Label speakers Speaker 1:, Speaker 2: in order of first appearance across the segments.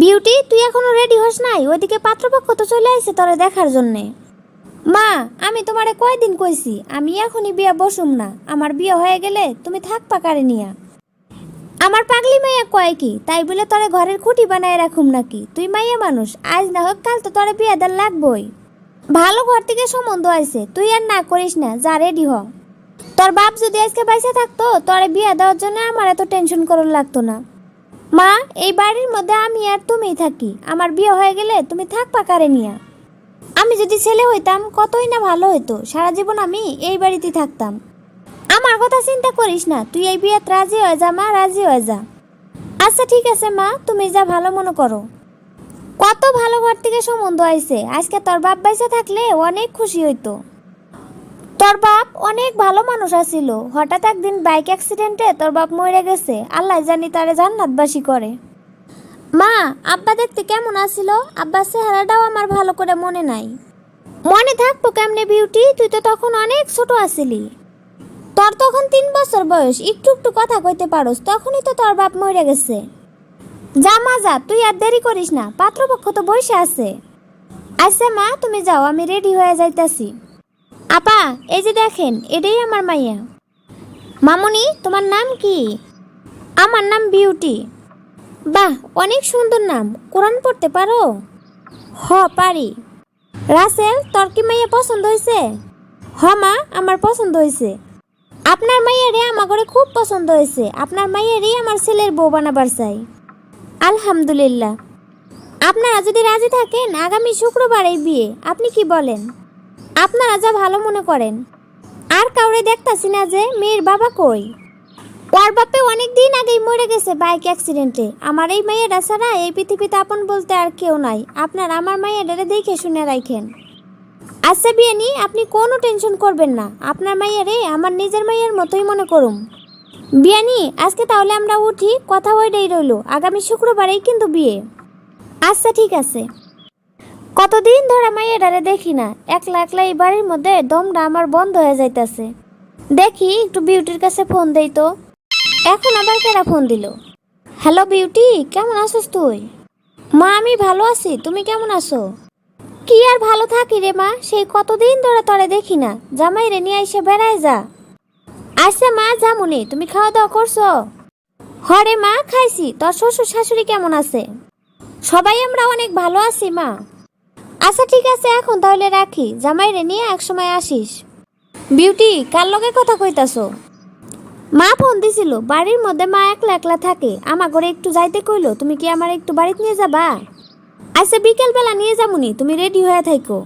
Speaker 1: Beauty, তুই এখনও ready হস নাই? ওইদিকে পাত্রপক্ষ তো চলে আসছে তোরে দেখার জন্যে। মা, আমি তোমারে কয়দিন কইছি? আমি এখনই বিয়া বসুম না। আমার বিয়ে হয়ে গেলে তুমি থাকপা কারে নিয়া? আমার পাগলি মাইয়া কয় কি? তাই বলে তোরে ঘরের খুঁটি বানায় রাখুম নাকি? তুই মাইয়া মানুষ, আজ না হোক কাল তো তোরে বিয়া দেন লাগবই। ভালো ঘর থেকে সম্বন্ধ আছে তুই আর না করিস না, যা রেডি হ। তোর বাপ যদি আজকে বাইসে থাকতো, তোরে বিয়া দেওয়ার জন্য আমার এত টেনশন করার লাগতো না। মা, এই বাড়ির মধ্যে আমি আর তুমিই থাকি। আমার বিয়ে হয়ে গেলে তুমি থাকবা কারে নিয়া? আমি যদি ছেলে হইতাম, কতই না ভালো হইতো। সারা জীবন আমি এই বাড়িতেই থাকতাম। আমার কথা চিন্তা করিস না, তুই এই বিয়েত রাজি হয়ে যা মা, রাজি হয়ে যা। আচ্ছা ঠিক আছে মা, তুমি যা ভালো মনে করো। কত ভালো ঘর থেকে সম্বন্ধ আইছে। আজকে তোর বাপ বাইসে থাকলে অনেক খুশি হইতো। তোর বাপ অনেক ভালো মানুষ আছিল। হঠাৎ একদিন বাইক অ্যাক্সিডেন্টে তোর বাপ মরে গেছে। আল্লাহ জানি তারে জান্নাতবাসী করে। মা, আব্বা দেখতে কেমন আছিল? আব্বা চেহারাটাও আমার ভালো করে মনে নাই। মনে থাকব কেমনে, বিউটি? তুই তো তখন অনেক ছোট আছিলি তোর তখন তিন বছর বয়স। একটু একটু কথা কইতে পারোস, তখনই তো তোর বাপ মরে গেছে। যা মা, যা। তুই আর দেরি করিস না। পাত্রপক্ষ তো বসে আছে। আচ্ছা মা, তুমি যাও, আমি রেডি হয়ে যাইতাছি। আপা, এই যে দেখেন, এটাই আমার মাইয়া। মামুনি, তোমার নাম কি? আমার নাম বিউটি। বাহ, অনেক সুন্দর নাম। কোরআন পড়তে পারো? হ, পারি। রাসেল, তোর কি মাইয়া পছন্দ হয়েছে হ, মা, আমার পছন্দ হয়েছে আপনার মাইয়ারে আমার ঘরে খুব পছন্দ হয়েছে আপনার মাইয়ারই আমার ছেলের বউ বানাবার চাই। আলহামদুলিল্লাহ। আপনারা যদি রাজি থাকেন, আগামী শুক্রবার বিয়ে। আপনি কি বলেন? আপনারা যা ভালো মনে করেন। আর কাউরে দেখতাছি না যে মেয়ের বাবা কই। ওর বাপে অনেক দিন আগেই মরে গেছে বাইক অ্যাক্সিডেন্টে। আমার এই মেয়েরা ছাড়া এই পৃথিবীতে আপন বলতে আর কেউ নাই। আপনার আমার মাইয়াডারে দেখে শুনে রাখেন। আচ্ছা বিয়ানি, আপনি কোনো টেনশন করবেন না। আপনার মাইয়ারে আমার নিজের মাইয়ের মতোই মনে করুম। বিয়ানি, আজকে তাহলে আমরা উঠি, কথা ওইটাই রইল। আগামী শুক্রবারেই কিন্তু বিয়ে। আচ্ছা ঠিক আছে। কতদিন ধরে মাইয়াডারে দেখি না, একলা একলা এই বাড়ির মধ্যে দমটা আমার বন্ধ হয়ে যাইতাছে। দেখি একটু বিউটির কাছে ফোন দেই তো। এখন আবার কেরা ফোন দিল? হ্যালো বিউটি, কেমন আছিস তুই? মা, আমি ভালো আছি, তুমি কেমন আছো? কি আর ভালো থাকি রে মা, সেই কতদিন ধরে তরে দেখি না, জামাই রে নিয়ে এসে বেড়ায় যা। আচ্ছা মা, জামুনি, তুমি খাওয়া দাওয়া করছ? হরে মা, খাইছি, তোর শ্বশুর শাশুড়ি কেমন আছে? সবাই আমরা অনেক ভালো আছি মা। আচ্ছা ঠিক আছে, এখন তাহলে রাখি। জামাই রে নিয়ে এক সময় আসিস। বিউটি, কার লগে কথা কইতাছো? মা ফোন দিছিল, বাড়ির মধ্যে মা একলা একলা থাকে। আমার ঘরে একটু যাইতে কইলো, তুমি কি আমার একটু বাড়িতে নিয়ে যাবা? আচ্ছা বিকেল বেলা নিয়ে যামুনি, তুমি রেডি হয়ে থাইকো।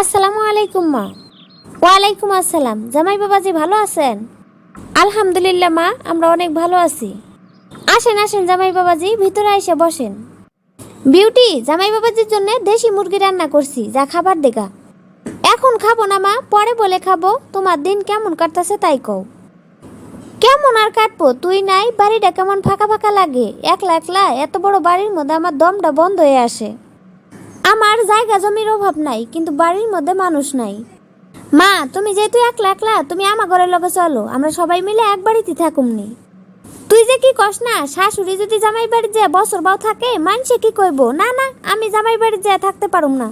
Speaker 1: আসসালামু আলাইকুম, মা। ওয়ালাইকুম আসসালাম। জামাই বাবাজি ভালো আছেন? আলহামদুলিল্লাহ, মা, আমরা অনেক ভালো আছি। আসেন আসেন, জামাই বাবাজি, ভিতরে এসে বসেন। বিউটি, জামাই বাবাজির জন্য দেশি মুরগি রান্না করছি, যা খাবার দেখা এখন খাব না মা, পরে বলে খাব, তোমার দিন কেমন কাটতেছে তাই কও। কেমন আর কাটবো, তুই নাই, বাড়িটা কেমন ফাঁকা ফাঁকা লাগে। একলা একলা এত বড় বাড়ির মধ্যে আমার দমটা বন্ধ হয়ে আসে। আমার জায়গা জমির অভাব নাই, কিন্তু বাড়ির মধ্যে মানুষ নাই। মা, তুমি যেহেতু একলা একলা, তুমি আমার ঘরের লগে চলো, আমরা সবাই মিলে এক বাড়িতে থাকুমনি। তুই যে কি কস না? শাশুড়ি যদি জামাই বাড়ি যায়, বছর বাও থাকে মানুষে কি কইব? না না, আমি জামাই বাড়ি যায় থাকতে পারুম না।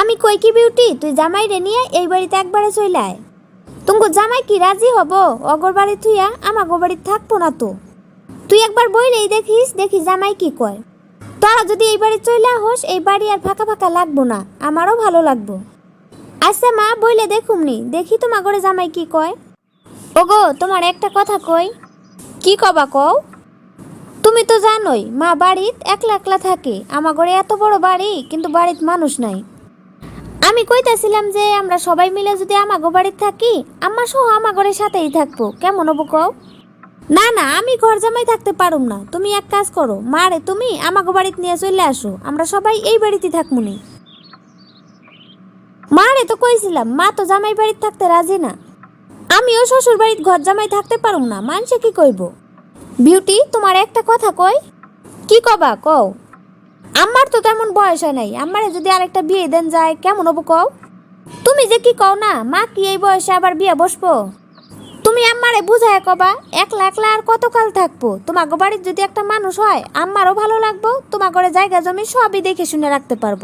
Speaker 1: আমি কই কি বিউটি? তুই জামাই রে নিয়ে এই বাড়িতে একবারে চলে আয়। তুমি জামাই কি রাজি হব? অগর বাড়ি থুইয়া আমাগো বাড়ি থাকব না তো। তুই একবার বইলেই দেখিস, দেখি জামাই কি কয়। তোরা যদি এই বাড়ি চলে হোস, এই বাড়ি আর ফাঁকা ফাঁকা লাগবো না, আমারও ভালো লাগবো। আচ্ছা মা, বইলে দেখুমনি, দেখি তোমার ঘরে জামাই কি কয়। ওগো, তোমার একটা কথা কই। কি কবা কও? তুমি তো জানোই, মা বাড়িত একলা একলা থাকে। আমার ঘরে এত বড় বাড়ি, কিন্তু বাড়িতে মানুষ নাই। আমি কইতাছিলাম যে, আমরা সবাই মিলে যদি আমাগো বাড়িতে থাকি আমার সহ আমার ঘরের সাথেই থাকব। কেমন হব কও? না না, আমি ঘর জামাই থাকতে পারুম না। তুমি এক কাজ করো মারে তুমি আমাগো বাড়িতে নিয়ে চলে আসো। আমরা সবাই এই বাড়িতে থাকমুনি মারে তো কইছিলাম, মা তো জামাই বাড়িতে থাকতে রাজি না। আমিও শ্বশুর বাড়িতে ঘর জামাই থাকতে পারুম না মানুষে কি কইব? বিউটি, তোমার একটা কথা কই। কি কবা, কও। আমার তো তেমন বয়স হয় নাই। আমারে যদি আরেকটা বিয়ে দেন যায়, কেমন হব কও। তুমি যে কি কও না, মা কি এই বয়সে আবার বিয়ে বসবো? তুমি আম্মারে বুঝায় কবা, একলা একলা আর কতকাল থাকব? তোমার বাড়ির যদি একটা মানুষ হয় আম্মারও ভালো লাগবো তোমার ঘরে জায়গা জমি সবই দেখে শুনে রাখতে পারব।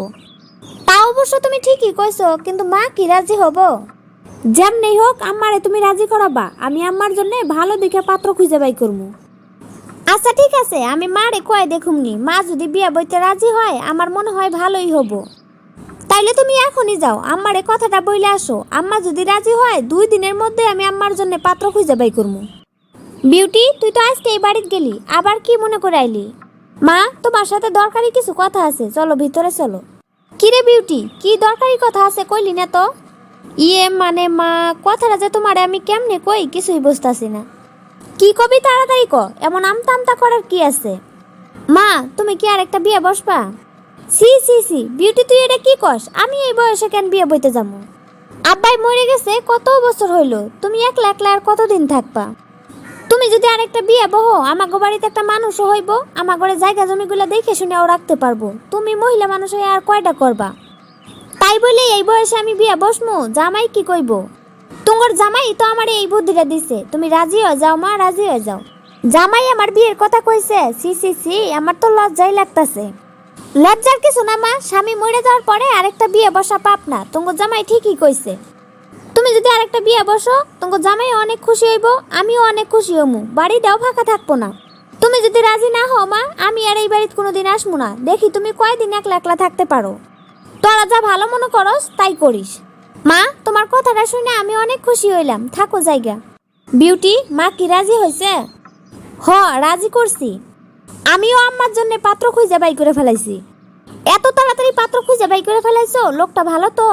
Speaker 1: তা অবশ্য তুমি ঠিকই কইছো, কিন্তু মা কি রাজি হব? যেমনি হোক আম্মারে তুমি রাজি করাবা। আমি আম্মার জন্য ভালো দেখে পাত্র খুঁজে বাই করব আচ্ছা ঠিক আছে, আমি মারে কয় দেখুমনি মা যদি বিয়া বইতে রাজি হয়, আমার মনে হয় ভালোই হব। তাইলে তুমি এখনই যাও, আম্মারে কথাটা বইলে আসো। আম্মা যদি রাজি হয়, দুই দিনের মধ্যে আমি আম্মার জন্য পাত্র খুঁজে বাই করব বিউটি, তুই তো আজকে এই বাড়িতে গেলি, আবার কি মনে করে আইলি? মা, তোমার সাথে দরকারি কিছু কথা আছে, চলো ভিতরে চলো। কিরে বিউটি, কি দরকারি কথা আছে কইলি না তো? ইয়ে মানে মা, কথাটা যে তোমারে আমি কেমনে কই, কিছুই বুঝতাছি না। কি কবি তাড়াতাড়ি ক? এমন আমতা আমতা করার কি আছে? মা, তুমি কি আর একটা বিয়ে বসবা? সি সি সি বিউটি, তুই এটা কি কস? আমি এই বয়সে কেন বিয়ে বইতে যাব? আব্বাই মরে গেছে, কত বছর হইল? তুমি একলা একলা আর কতদিন থাকবা? তুমি যদি আরেকটা বিয়ে বহ, আমাগো বাড়িতে একটা মানুষও হইব আমার ঘরে জায়গা জমিগুলো দেখে শুনেও রাখতে পারব। তুমি মহিলা মানুষ হয়ে আর কয়টা করবা? তাই বলে এই বয়সে আমি বিয়ে বসমু, জামাই কি কইব? তোমার জামাই তো আমার এই বুদ্ধিটা দিছে। তুমি রাজি হয়ে যাও, মা, রাজি হয়ে যাও। জামাই আমার বিয়ের কথা কইছে সি সি সি আমার তো লজ্জাই লাগতাছে। লজ্জার কিছু না, মা, স্বামী মরে যাওয়ার পরে আরেকটা বিয়ে বসা পাপ না, তোমার জামাই ঠিকই কইছে। তুমি যদি আরেকটা বিয়ে বসো, তোমার জামাই অনেক খুশি হইব, আমিও অনেক খুশি হমু বাড়িটাও ফাঁকা থাকব না। তুমি যদি রাজি না হও, মা, আমি আর এই বাড়িতে কোনোদিন আসব না। দেখি তুমি কয়দিন একলা একলা থাকতে পারো। তোরা যা ভালো মনে করস, তাই করিস। মা, তোমার কথাটা শুনে আমি অনেক খুশি হইলাম। থাকো জায়গা। বিউটি, মা কি রাজি হয়েছে হ, রাজি করছি। আমিও আম্মার জন্য পাত্র খুঁজে বাই করে ফেলাইছি। এত তাড়াতাড়ি পাত্র খুঁজে বাই করে ফেলাইছো? লোকটা ভালো তো?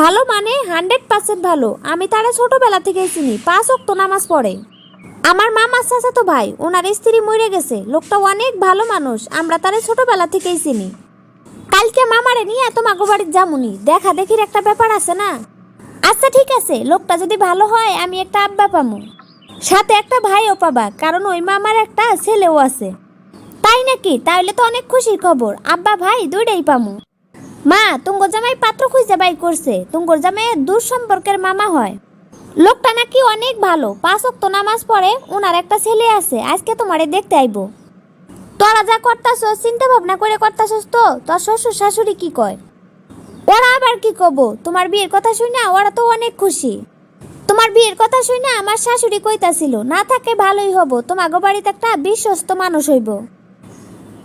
Speaker 1: ভালো মানে হান্ড্রেড পার্সেন্ট ভালো। আমি তারা ছোটবেলা থেকে চিনি। পাঁচ অক্ত নামাজ পড়ে। আমার মামা চাচা তো ভাই, ওনার স্ত্রী মরে গেছে। লোকটা অনেক ভালো মানুষ। আমরা তারে ছোটবেলা থেকেই চিনি। কালকে মামারে নিয়ে তোমাকে বাড়ির যামুনি। দেখা দেখির একটা ব্যাপার আছে না? আচ্ছা ঠিক আছে। লোকটা যদি ভালো হয়, আমি একটা আব্বা পামু। সাথে একটা ভাইও পাবা, কারণ ওই মামার একটা ছেলেও আছে। তাই নাকি? তাহলে তো অনেক খুশির খবর। আব্বা, ভাই দুইটাই পামু। মা, তুঙ্গর জামাই পাত্র খুঁজে বাই করছে। তুঙ্গর জামাই দূর সম্পর্কের মামা হয়। লোকটা নাকি অনেক ভালো। পাঁচ অক্ত নামাজ পড়ে ওনার একটা ছেলে আছে। আজকে তোমারে দেখতে আইবো। তোরা যা করতাছস, চিন্তা ভাবনা করে করতাছস তো। তোর শ্বশুর শাশুড়ি কি কয়? ওরা আবার কি কব? তোমার বিয়ের কথা শুনে ওরা তো অনেক খুশি। তোমার বিয়ের কথা শুনে আমার শাশুড়ি কইতাছিল, না থাকে ভালোই হব তোমার বাড়িতে একটা বিশ্বস্ত মানুষ হইব।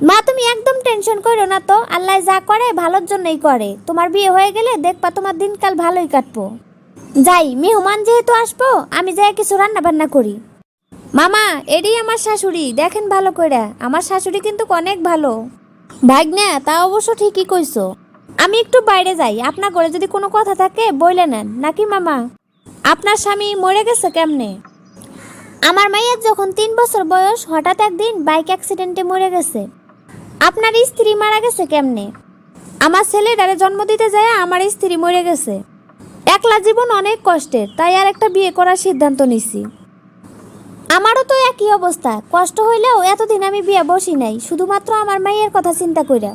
Speaker 1: মা, তুমি একদম টেনশন করো না তো, আল্লাহ যা করে ভালোর জন্যই করে। তোমার বিয়ে হয়ে গেলে দেখবা তোমার দিনকাল ভালোই কাটবো। যাই, মেহমান যেহেতু আসব, আমি যাই কিছু রান্না বান্না করি। মামা এডি আমার শাশুড়ি। দেখেন ভালো কইরা। আমার শাশুড়ি কিন্তু অনেক ভালো। ভাগ্নে, তা অবশ্য ঠিকই কইছো। আমি একটু বাইরে যাই। আপনার ঘরে যদি কোনো কথা থাকে, বইলে নেন। নাকি মামা? আপনার স্বামী মরে গেছে কেমনে? আমার মাইয়ের যখন তিন বছর বয়স, হঠাৎ একদিন বাইক অ্যাক্সিডেন্টে মরে গেছে। আপনার স্ত্রী মারা গেছে কেমনে? আমার ছেলেটারে জন্ম দিতে যায়, আমার স্ত্রী মরে গেছে। একলা জীবন অনেক কষ্টের। তাই আর একটা বিয়ে করার সিদ্ধান্ত নিছি। আমারও তো একই অবস্থা। কষ্ট হইলেও এতদিন আমি বিয়ে বসি নাই, শুধুমাত্র আমার মাইয়ের কথা চিন্তা কইরা।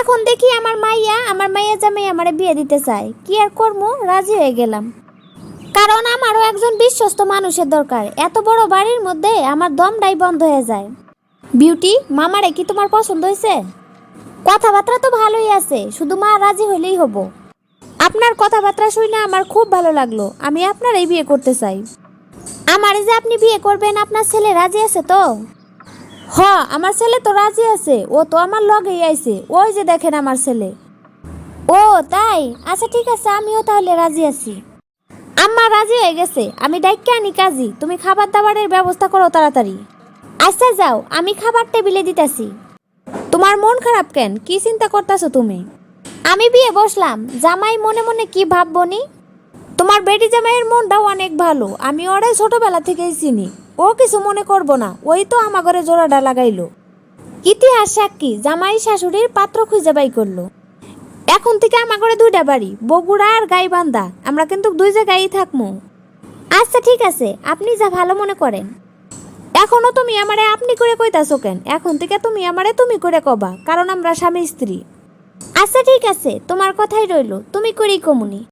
Speaker 1: এখন দেখি আমার মাইয়া আমার মাইয়া জামাই আমারে বিয়ে দিতে চায়। কি আর কর্ম? রাজি হয়ে গেলাম। কারণ আমারও একজন বিশ্বস্ত মানুষের দরকার। এত বড় বাড়ির মধ্যে আমার দমটাই বন্ধ হয়ে যায়। বিউটি, মামারে কি তোমার পছন্দ হয়েছে কথাবার্তা তো ভালোই আছে, শুধু মা রাজি হইলেই হব। আপনার কথাবার্তা শুনে আমার খুব ভালো লাগল। আমি আপনারই বিয়ে করতে চাই। আমার যে আপনি বিয়ে করবেন, আপনার ছেলে রাজি আছে তো? হ, আমার ছেলে তো রাজি আছে। ও তো আমার লগেই আইছে। ওই যে দেখেন আমার ছেলে। ও, তাই? আচ্ছা ঠিক আছে, আমিও তাহলে রাজি আছি। আম্মা রাজি হয়ে গেছে। আমি ডাইকে আনি কাজী। তুমি খাবার দাবারের ব্যবস্থা করো তাড়াতাড়ি। আচ্ছা যাও। আমি খাবার টেবিলে দিতেছি। তোমার মন খারাপ কেন? কি চিন্তা করতেছো তুমি? আমি বিয়ে বসলাম। জামাই মনে মনে কি ভাববনি তোমার বেটি জামাইয়ের মনটাও অনেক ভালো, আমি ওরাই ছোটবেলা থেকেই চিনি। ও কিছু মনে করব না, ওই তো আমার ঘরে জোড়াটা লাগাইলো। ইতিহাস সাক্ষী, জামাই শাশুড়ির পাত্র খুঁজে বাই করল। এখন থেকে আমার ঘরে দুইটা বাড়ি, বগুড়া আর গাইবান্ধা, আমরা কিন্তু দুই জায়গায়ই থাকব আচ্ছা ঠিক আছে, আপনি যা ভালো মনে করেন। এখনও তুমি আমারে আপনি করে কইতাছো কেন? এখন থেকে তুমি আমারে তুমি করে কবা, কারণ আমরা স্বামী স্ত্রী। আচ্ছা ঠিক আছে, তোমার কথাই রইল, তুমি করেই কমুনি।